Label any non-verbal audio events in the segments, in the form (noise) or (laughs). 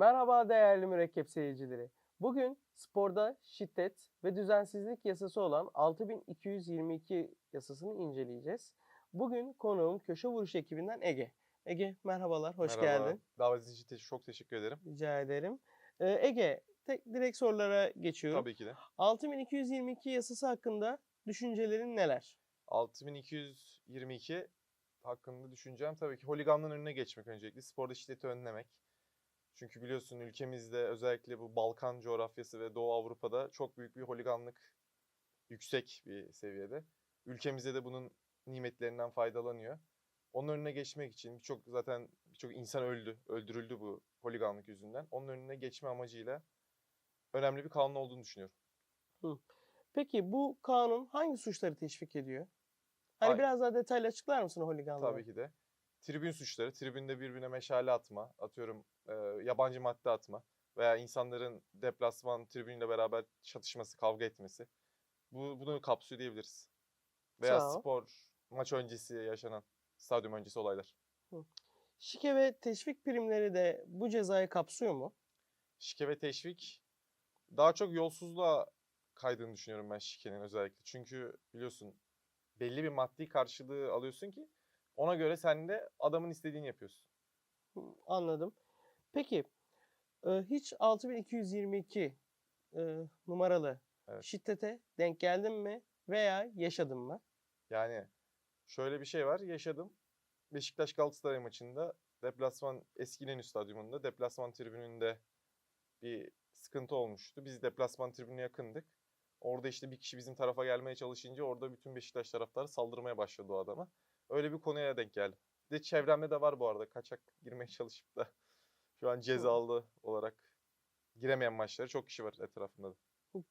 Merhaba değerli mürekkep seyircileri. Bugün sporda şiddet ve düzensizlik yasası olan 6222 yasasını inceleyeceğiz. Bugün konuğum köşe vuruş ekibinden Ege. Ege merhabalar, hoş Merhaba. geldin. Davetiniz için te- çok teşekkür ederim. Rica ederim. Ee, Ege, tek direkt sorulara geçiyorum. Tabii ki de. 6222 yasası hakkında düşüncelerin neler? 6222 hakkında düşüneceğim tabii ki holiganlığın önüne geçmek öncelikle. Sporda şiddeti önlemek. Çünkü biliyorsun ülkemizde özellikle bu Balkan coğrafyası ve Doğu Avrupa'da çok büyük bir holiganlık yüksek bir seviyede. Ülkemizde de bunun nimetlerinden faydalanıyor. Onun önüne geçmek için birçok zaten birçok insan öldü, öldürüldü bu holiganlık yüzünden. Onun önüne geçme amacıyla önemli bir kanun olduğunu düşünüyorum. Peki bu kanun hangi suçları teşvik ediyor? Hani Ay- biraz daha detaylı açıklar mısın holiganlığı? Tabii ki de. Tribün suçları, tribünde birbirine meşale atma, atıyorum e, yabancı madde atma veya insanların deplasman tribünle beraber çatışması, kavga etmesi. Bu bunu kapsıyor diyebiliriz. Veya ol. spor maç öncesi yaşanan stadyum öncesi olaylar. Şike ve teşvik primleri de bu cezayı kapsıyor mu? Şike ve teşvik daha çok yolsuzluğa kaydığını düşünüyorum ben şikenin özellikle. Çünkü biliyorsun belli bir maddi karşılığı alıyorsun ki ona göre sen de adamın istediğini yapıyorsun. Anladım. Peki hiç 6222 e, numaralı Evet. şiddete denk geldin mi veya yaşadın mı? Yani şöyle bir şey var yaşadım. Beşiktaş Galatasaray maçında deplasman eski İnönü Stadyumunda deplasman tribününde bir sıkıntı olmuştu. Biz deplasman tribününe yakındık. Orada işte bir kişi bizim tarafa gelmeye çalışınca orada bütün Beşiktaş taraftarı saldırmaya başladı o adama. Öyle bir konuya denk geldim. Bir de çevremde de var bu arada kaçak girmeye çalışıp da (laughs) şu an cezalı olarak giremeyen maçları çok kişi var etrafında da.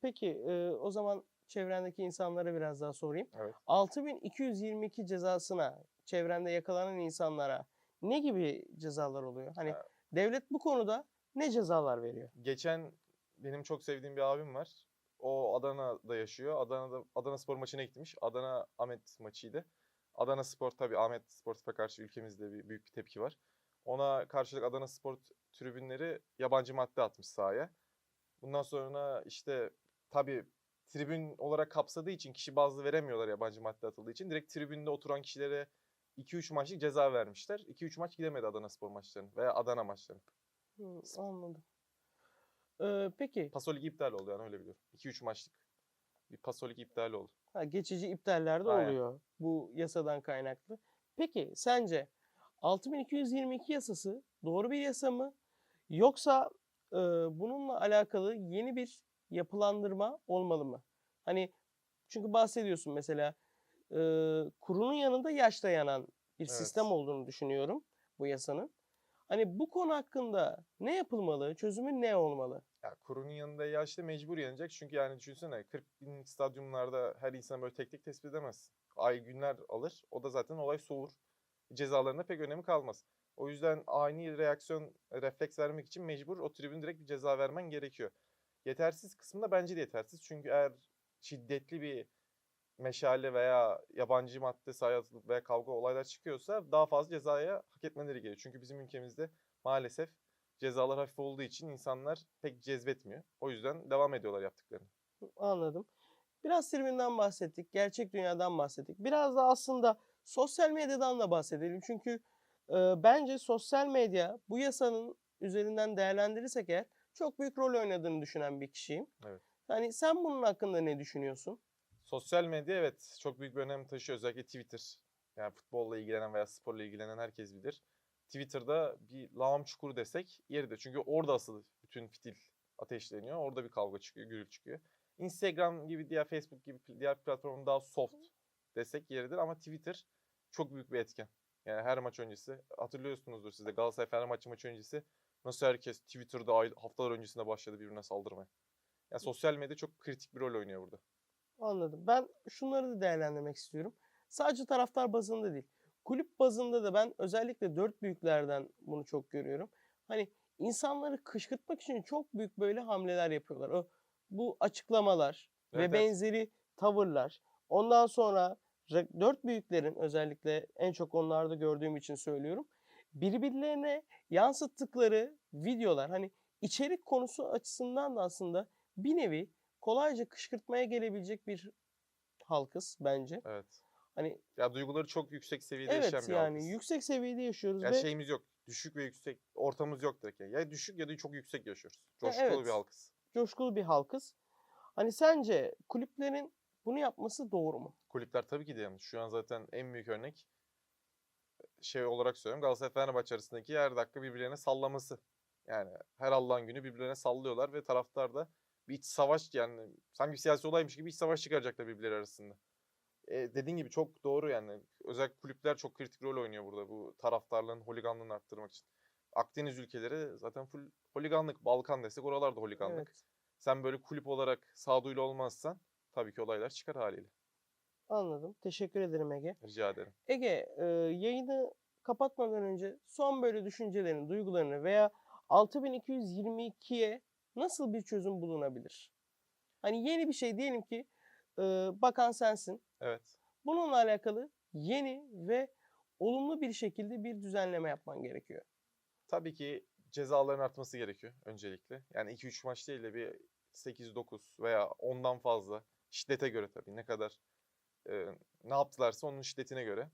Peki e, o zaman çevrendeki insanlara biraz daha sorayım. Evet. 6222 cezasına çevrende yakalanan insanlara ne gibi cezalar oluyor? Hani Ya- devlet bu konuda ne cezalar veriyor? Geçen benim çok sevdiğim bir abim var. O Adana'da yaşıyor. Adana'da Adana Spor maçına gitmiş. Adana Ahmet maçıydı. Adana Spor tabii Ahmet Sportif'e karşı ülkemizde bir büyük bir tepki var. Ona karşılık Adana Spor tribünleri yabancı madde atmış sahaya. Bundan sonra işte tabii tribün olarak kapsadığı için kişi bazı veremiyorlar yabancı madde atıldığı için. Direkt tribünde oturan kişilere 2-3 maçlık ceza vermişler. 2-3 maç gidemedi Adana Spor maçlarına veya Adana maçlarına. Hı, anladım. Ee, peki Pasolik iptal oldu yani öyle biliyorum. 2-3 maçlık bir pasolik iptal oldu. ha, geçici iptaller de Aynen. oluyor bu yasadan kaynaklı. Peki sence 6222 yasası doğru bir yasa mı? Yoksa e, bununla alakalı yeni bir yapılandırma olmalı mı? Hani çünkü bahsediyorsun mesela e, kurunun yanında yaş dayanan bir Evet. sistem olduğunu düşünüyorum bu yasanın. Hani bu konu hakkında ne yapılmalı? Çözümü ne olmalı? Ya kurunun yanında yaşlı mecbur yenecek. Çünkü yani düşünsene 40 bin stadyumlarda her insan böyle tek tek tespit edemez. Ay günler alır. O da zaten olay soğur. Cezalarında pek önemi kalmaz. O yüzden ani reaksiyon, refleks vermek için mecbur o tribün direkt bir ceza vermen gerekiyor. Yetersiz kısmında bence de yetersiz. Çünkü eğer şiddetli bir meşale veya yabancı madde sahaya atılıp veya kavga olaylar çıkıyorsa daha fazla cezaya hak etmeleri gerekiyor. Çünkü bizim ülkemizde maalesef cezalar hafif olduğu için insanlar pek cezbetmiyor. O yüzden devam ediyorlar yaptıklarını. Anladım. Biraz tribünden bahsettik, gerçek dünyadan bahsettik. Biraz da aslında sosyal medyadan da bahsedelim. Çünkü e, bence sosyal medya bu yasanın üzerinden değerlendirirsek eğer çok büyük rol oynadığını düşünen bir kişiyim. Evet. Hani sen bunun hakkında ne düşünüyorsun? Sosyal medya evet çok büyük bir önem taşıyor. Özellikle Twitter. Yani futbolla ilgilenen veya sporla ilgilenen herkes bilir. Twitter'da bir lağım çukuru desek yeridir. Çünkü orada asıl bütün fitil ateşleniyor. Orada bir kavga çıkıyor, gürültü çıkıyor. Instagram gibi diğer Facebook gibi diğer platformun daha soft desek yeridir ama Twitter çok büyük bir etken. Yani her maç öncesi hatırlıyorsunuzdur siz de Galatasaray Fener maçı maçı öncesi nasıl herkes Twitter'da haftalar öncesinde başladı birbirine saldırmaya. Yani sosyal medya çok kritik bir rol oynuyor burada. Anladım. Ben şunları da değerlendirmek istiyorum. Sadece taraftar bazında değil. Kulüp bazında da ben özellikle dört büyüklerden bunu çok görüyorum. Hani insanları kışkırtmak için çok büyük böyle hamleler yapıyorlar. O bu açıklamalar ve Evet, evet. benzeri tavırlar. Ondan sonra ra- dört büyüklerin özellikle en çok onlarda gördüğüm için söylüyorum. Birbirlerine yansıttıkları videolar hani içerik konusu açısından da aslında bir nevi kolayca kışkırtmaya gelebilecek bir halkız bence. Evet. Hani Ya duyguları çok yüksek seviyede evet yaşayan bir yani halkız. yüksek seviyede yaşıyoruz Ya ve şeyimiz yok. Düşük ve yüksek ortamımız yok direkt. yani. Ya düşük ya da çok yüksek yaşıyoruz. Ya Coşkulu evet. bir halkız. coşkulu bir halkız. Hani sence kulüplerin bunu yapması doğru mu? Kulüpler tabii ki de yanlış. Şu an zaten en büyük örnek şey olarak söylüyorum. Galatasaray Fenerbahçe arasındaki her dakika birbirlerine sallaması. Yani her Allah'ın günü birbirlerine sallıyorlar ve taraftar da bir iç savaş yani sanki bir siyasi olaymış gibi iç savaş çıkaracaklar birbirleri arasında. E, dediğin gibi çok doğru yani. Özellikle kulüpler çok kritik rol oynuyor burada bu taraftarlığın holiganlığını arttırmak için. Akdeniz ülkeleri zaten full holiganlık. Balkan desek oralarda holiganlık. Evet. Sen böyle kulüp olarak sağduyulu olmazsan tabii ki olaylar çıkar haliyle. Anladım. Teşekkür ederim Ege. Rica ederim. Ege, e, yayını kapatmadan önce son böyle düşüncelerini, duygularını veya 6222'ye nasıl bir çözüm bulunabilir? Hani yeni bir şey diyelim ki e, bakan sensin. Evet. Bununla alakalı yeni ve olumlu bir şekilde bir düzenleme yapman gerekiyor. Tabii ki cezaların artması gerekiyor öncelikle. Yani 2-3 maç değil de bir 8-9 veya ondan fazla şiddete göre tabii ne kadar e, ne yaptılarsa onun şiddetine göre.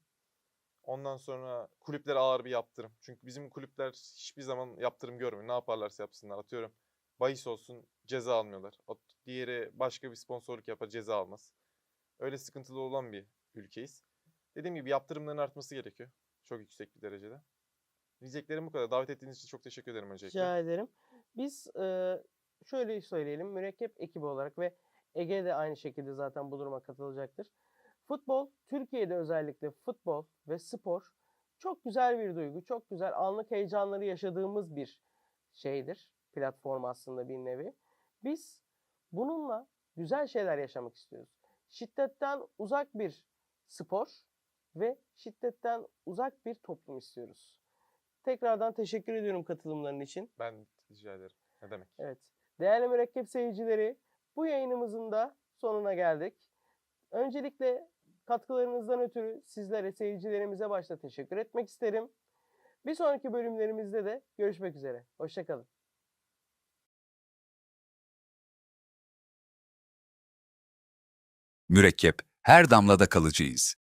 Ondan sonra kulüplere ağır bir yaptırım. Çünkü bizim kulüpler hiçbir zaman yaptırım görmüyor. Ne yaparlarsa yapsınlar. Atıyorum bahis olsun ceza almıyorlar. Diğeri başka bir sponsorluk yapar ceza almaz. Öyle sıkıntılı olan bir ülkeyiz. Dediğim gibi yaptırımların artması gerekiyor. Çok yüksek bir derecede. Diyeceklerim bu kadar. Davet ettiğiniz için çok teşekkür ederim öncelikle. Rica ederim. Biz şöyle söyleyelim. Mürekkep ekibi olarak ve Ege de aynı şekilde zaten bu duruma katılacaktır. Futbol, Türkiye'de özellikle futbol ve spor çok güzel bir duygu. Çok güzel anlık heyecanları yaşadığımız bir şeydir. Platform aslında bir nevi. Biz bununla güzel şeyler yaşamak istiyoruz. Şiddetten uzak bir spor ve şiddetten uzak bir toplum istiyoruz. Tekrardan teşekkür ediyorum katılımların için. Ben rica ederim. Ne demek? Evet. Değerli mürekkep seyircileri, bu yayınımızın da sonuna geldik. Öncelikle katkılarınızdan ötürü sizlere, seyircilerimize başta teşekkür etmek isterim. Bir sonraki bölümlerimizde de görüşmek üzere. Hoşçakalın. Mürekkep, her damlada kalıcıyız.